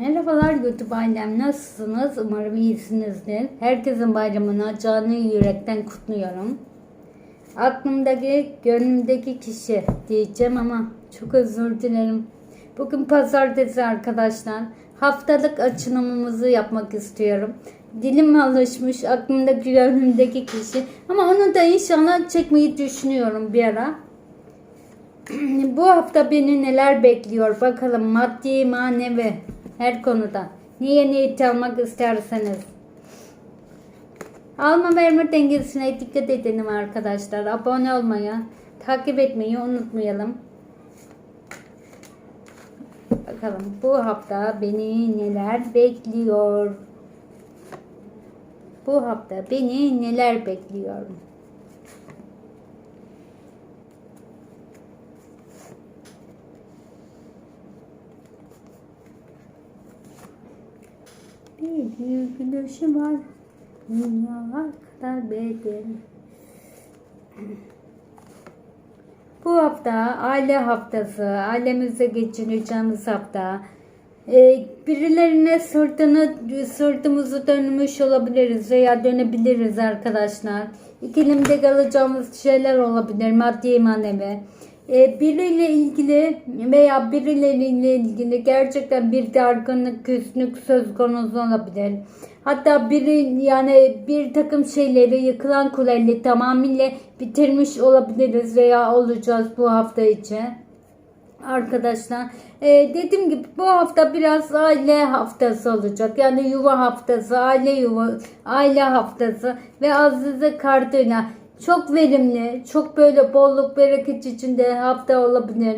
Merhabalar YouTube ailem nasılsınız? Umarım iyisinizdir. Herkesin bayramını canı yürekten kutluyorum. Aklımdaki, gönlümdeki kişi diyeceğim ama çok özür dilerim. Bugün pazartesi arkadaşlar. Haftalık açılımımızı yapmak istiyorum. Dilim alışmış aklımdaki gönlümdeki kişi. Ama onu da inşallah çekmeyi düşünüyorum bir ara. Bu hafta beni neler bekliyor bakalım maddi manevi her konuda. Niye niyet almak isterseniz. Alma verme dengesine dikkat edelim arkadaşlar. Abone olmayı, takip etmeyi unutmayalım. Bakalım bu hafta beni neler bekliyor. Bu hafta beni neler bekliyor. Bir gülüşü var. Dünyalar kadar bedel. Bu hafta aile haftası, ailemizde geçireceğimiz hafta. Ee, birilerine sırtını, sırtımızı dönmüş olabiliriz veya dönebiliriz arkadaşlar. İkilimde kalacağımız şeyler olabilir, maddi manevi. Ee, biriyle ilgili veya birileriyle ilgili gerçekten bir dargınlık, küslük söz konusu olabilir. Hatta biri yani bir takım şeyleri yıkılan kuleyle tamamıyla bitirmiş olabiliriz veya olacağız bu hafta için. Arkadaşlar ee, dediğim gibi bu hafta biraz aile haftası olacak. Yani yuva haftası, aile yuva, aile haftası ve Azize kartıyla çok verimli, çok böyle bolluk bereket içinde hafta olabilir.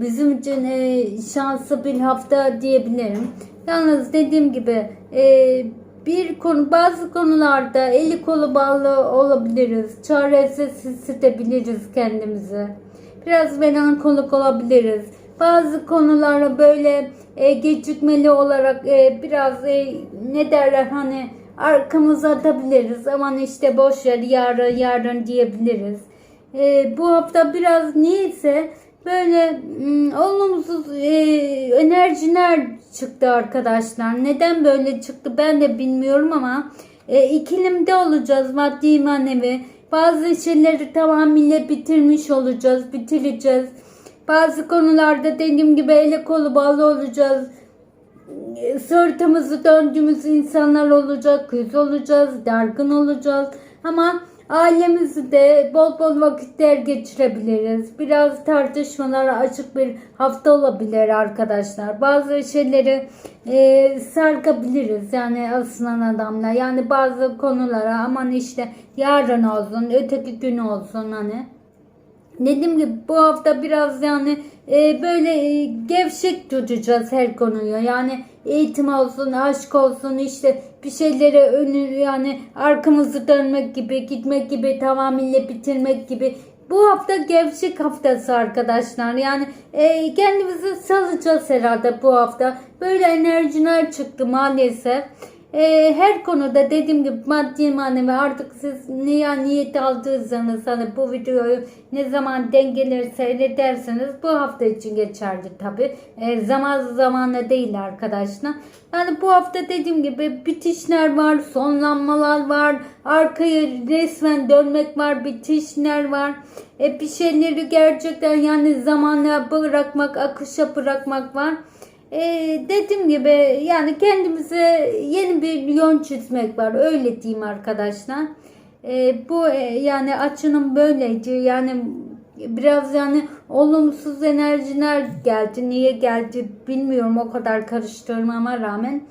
Bizim için e, şanslı bir hafta diyebilirim. Yalnız dediğim gibi e, bir konu bazı konularda eli kolu bağlı olabiliriz. Çaresiz hissedebiliriz kendimizi. Biraz melankolik olabiliriz. Bazı konulara böyle e, gecikmeli olarak e, biraz e, ne derler hani arkamıza atabiliriz. Aman işte boş ver yarın yarın diyebiliriz. E, bu hafta biraz niyeyse böyle mm, olumsuz e, enerjiler çıktı arkadaşlar. Neden böyle çıktı ben de bilmiyorum ama e, ikilimde olacağız maddi manevi. Bazı şeyleri tamamıyla bitirmiş olacağız, bitireceğiz. Bazı konularda dediğim gibi ele kolu bağlı olacağız sırtımızı döndüğümüz insanlar olacak, kız olacağız, dargın olacağız. Ama ailemizi de bol bol vakitler geçirebiliriz. Biraz tartışmalara açık bir hafta olabilir arkadaşlar. Bazı şeyleri e, sarkabiliriz yani asılan adamla. Yani bazı konulara aman işte yarın olsun, öteki gün olsun hani. Dediğim gibi bu hafta biraz yani e, böyle e, gevşek tutacağız her konuyu. Yani eğitim olsun, aşk olsun işte bir şeylere önü yani arkamızı dönmek gibi, gitmek gibi, tamamıyla bitirmek gibi. Bu hafta gevşek haftası arkadaşlar. Yani e, kendimizi salacağız herhalde bu hafta. Böyle enerjiler çıktı maalesef. E, her konuda dediğim gibi maddi manevi artık siz niye niyet aldıysanız hani bu videoyu ne zaman dengeleri seyrederseniz bu hafta için geçerli tabi. E, zaman zamanla değil arkadaşlar. Yani bu hafta dediğim gibi bitişler var, sonlanmalar var, arkaya resmen dönmek var, bitişler var. E, bir şeyleri gerçekten yani zamanla bırakmak, akışa bırakmak var. E, dediğim gibi yani kendimize yeni bir yön çizmek var. Öyle diyeyim arkadaşlar. E, bu e, yani açının böyleydi. Yani biraz yani olumsuz enerjiler geldi. Niye geldi bilmiyorum o kadar karıştırmama rağmen.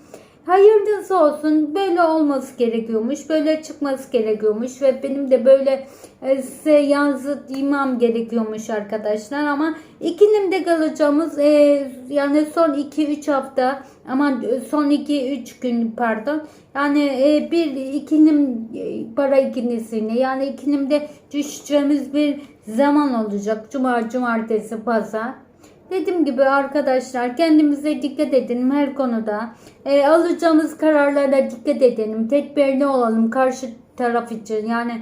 Hayırlısı olsun böyle olması gerekiyormuş. Böyle çıkması gerekiyormuş. Ve benim de böyle e, size yansıtmam gerekiyormuş arkadaşlar. Ama ikilimde kalacağımız e, yani son 2-3 hafta ama son 2-3 gün pardon. Yani e, bir ikilim e, para ikilisini yani ikilimde düşeceğimiz bir zaman olacak. Cuma, cumartesi, pazar. Dediğim gibi arkadaşlar kendimize dikkat edelim her konuda. E, alacağımız kararlara dikkat edelim. Tedbirli olalım karşı taraf için. Yani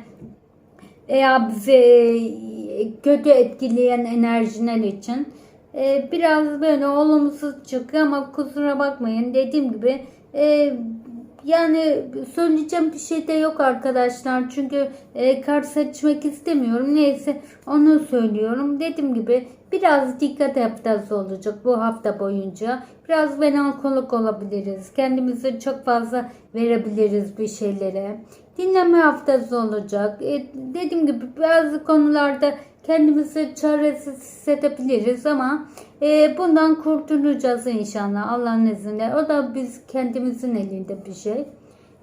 eğer bize e, kötü etkileyen enerjiler için. e, biraz böyle olumsuz çıkıyor ama kusura bakmayın dediğim gibi e, yani söyleyeceğim bir şey de yok arkadaşlar. Çünkü e, kart seçmek istemiyorum. Neyse onu söylüyorum. Dediğim gibi biraz dikkat haftası olacak bu hafta boyunca. Biraz melankolik olabiliriz. Kendimize çok fazla verebiliriz bir şeylere. Dinleme haftası olacak. E, dediğim gibi bazı konularda kendimizi çaresiz hissedebiliriz ama e, bundan kurtulacağız inşallah Allah'ın izniyle. O da biz kendimizin elinde bir şey.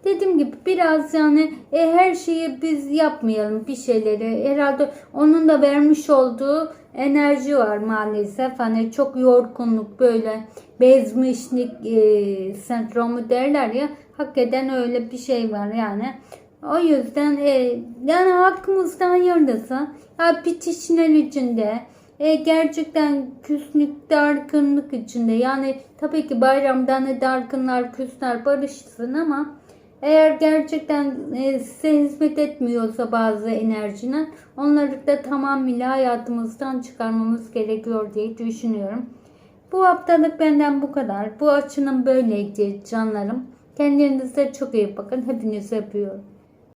Dediğim gibi biraz yani e, her şeyi biz yapmayalım bir şeyleri. Herhalde onun da vermiş olduğu enerji var maalesef. Hani çok yorgunluk böyle bezmişlik e, sendromu derler ya. Hakikaten öyle bir şey var yani. O yüzden e, yani hakkımızda hayırlısı. Ya bitişler içinde e, gerçekten küslük, dargınlık içinde. Yani tabii ki bayramda ne dargınlar, küsler barışsın ama eğer gerçekten e, size hizmet etmiyorsa bazı enerjinin onları da tamamıyla hayatımızdan çıkarmamız gerekiyor diye düşünüyorum. Bu haftalık benden bu kadar. Bu açının böyleydi canlarım. Kendinize çok iyi bakın. Hepinizi öpüyorum.